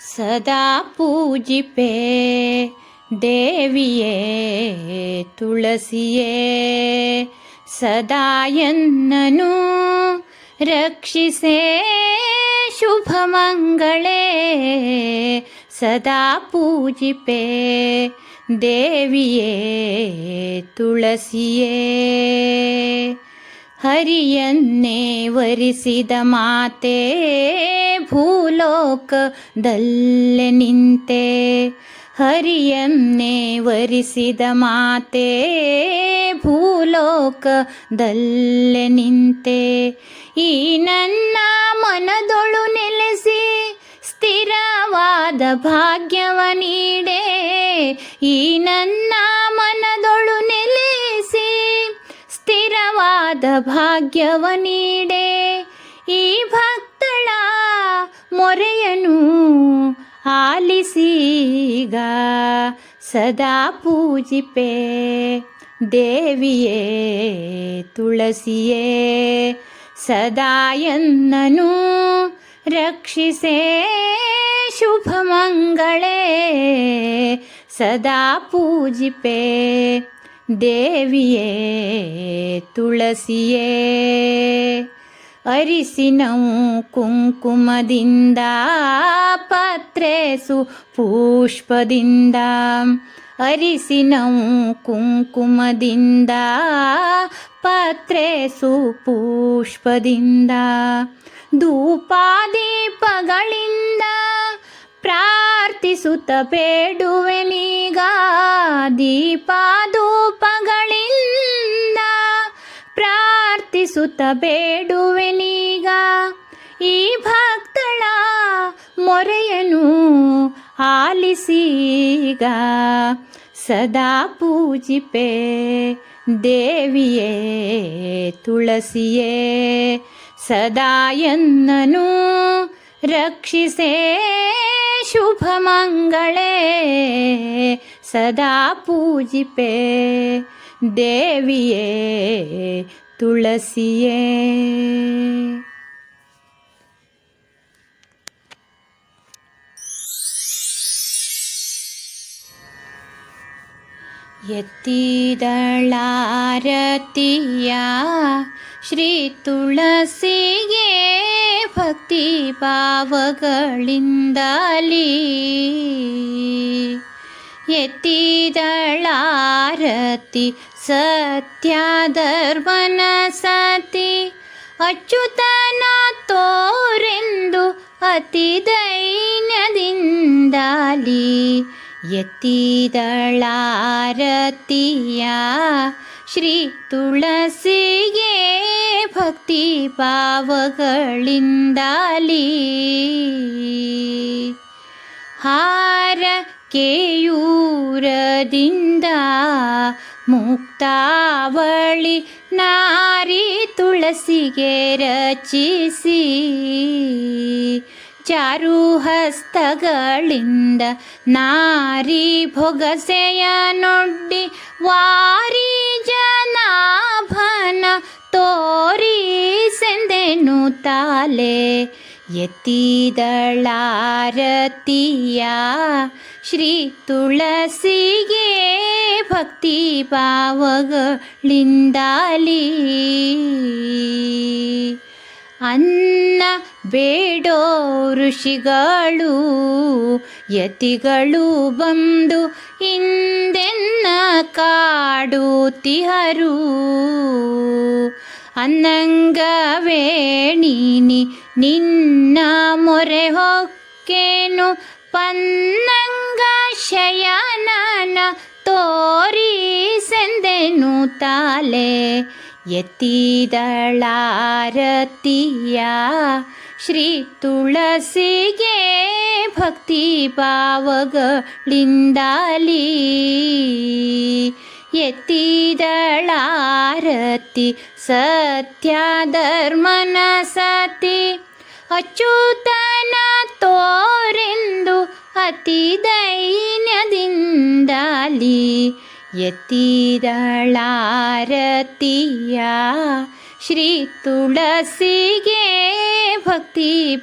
सदा पूजिपे देविये तुलसि सदायन्ननु रक्षिसे शुभमङ्गले। सदा पूजिपे देविये तुलसिये। ಹರಿಯನ್ನೇ ವರಿಸಿದ ಮಾತೆ ಭೂಲೋಕದಲ್ಲೇ ನಿಂತೆ. ಹರಿಯನ್ನೇ ವರಿಸಿದ ಮಾತೆ ಭೂಲೋಕದಲ್ಲೇ ನಿಂತೆ. ಈ ನನ್ನ ಮನದೊಳು ನೆಲೆಸಿ ಸ್ಥಿರವಾದ ಭಾಗ್ಯವ ನೀಡೆ. ಈ ನನ್ನ ಮನದೊಳು ಸ್ಥಿರವಾದ ಭಾಗ್ಯವ ನೀಡೆ. ಈ ಭಕ್ತಳ ಮೊರೆಯನು ಆಲಿಸೀಗ ಸದಾ ಪೂಜಿಪೆ. ದೇವಿಯೇ, ತುಳಸಿಯೇ, ಸದಾ ಎನ್ನನು ರಕ್ಷಿಸೇ. ಶುಭಮಂಗಳೇ, ಸದಾ ಪೂಜಿಪೆ. ದೇವಿಯೇ ತುಳಸಿಯೇ ಅರಿಸಿನವು ಕುಂಕುಮದಿಂದ ಪತ್ರೇಸು ಪುಷ್ಪದಿಂದ ಅರಿಸಿನವು ಕುಂಕುಮದಿಂದ ಪತ್ರೇಸು ಪುಷ್ಪದಿಂದ ಧೂಪಾದೀಪಗಳಿಂದ ಪ್ರಾರ್ಥಿಸುತ್ತ ಬೇಡುವೆನೀಗ ದೀಪಾಧೂಪಗಳಿಂದ ಪ್ರಾರ್ಥಿಸುತ್ತ ಬೇಡುವೆನೀಗ ಈ ಭಕ್ತಳ ಮೊರೆಯನು ಆಲಿಸೀಗ ಸದಾ ಪೂಜಿಪೆ ದೇವಿಯೇ, ತುಳಸಿಯೇ, ಸದಾ ಎನ್ನನು ರಕ್ಷಿಸೇ. ശുഭമംഗളേ. സദാ പൂജിപ്പേ. ദേവിയേ തുളസിയേ. എത്തിതളാരത്തിയ ശ്രീ തുളസിയേ. ಭಕ್ತಿ ಭಾವಗಳಿಂದಲೀ ಎತ್ತಿದಳಾರತಿ ಸತ್ಯ ಧರ್ಮನ ಸತಿ ಅಚ್ಯುತನ ತೋರೆಂದು ಅತಿ ದೈನ್ಯದಿಂದಲೀ ಎತ್ತಿದಳಾರತಿಯ ಶ್ರೀ ತುಳಸಿಗೆ ಭಕ್ತಿ ಪಾವಗಳಿಂದಲಿ. ಹಾರ ಕೇಯೂರದಿಂದ ಮುಕ್ತಾವಳಿ ನಾರಿ ತುಳಸಿಗೆ ರಚಿಸಿ. ಚಾರು ಹಸ್ತಗಳಿಂದ ನಾರಿ ಭೊಗಸೆಯ ನೊಡ್ಡಿ ವಾರಿ ಜನಾಭನ ತೋರಿ ಸೆಂದೆನು ತಾಲೆ ಎತ್ತಿದಳಾರತಿಯ ಶ್ರೀ ತುಳಸಿಗೆ ಭಕ್ತಿ ಭಾವಗಳಿಂದಲೀ ಅನ್ನ ಬೇಡೋ ಋಷಿಗಳು ಯತಿಗಳು ಬಂದು ಹಿಂದೆನ್ನ ಕಾಡುತ್ತಿಹರು ಅನ್ನಂಗವೇಣಿನಿ ನಿನ್ನ ಮೊರೆ ಹೊಕ್ಕೇನು? ಪನ್ನಂಗ ಶಯನನ ತೋರಿ ಸೆಂದೆನು ತಾಲೆ? ಎತ್ತಿದಳಾರತಿಯ ಶ್ರೀ ತುಳಸಿಗೆ ಭಕ್ತಿ ಭಾವಗಳಿಂದಲೀ ಎತ್ತಿದಳಾರತಿ ಸತ್ಯ ಧರ್ಮನ ಸತಿ ಅಚ್ಯುತನ ತೋರೆಂದು ಅತಿ ದೈನ್ಯದಿಂದಲೀ यतीारतिया श्रीतुलसीये भक्तिपावगलिन्दाली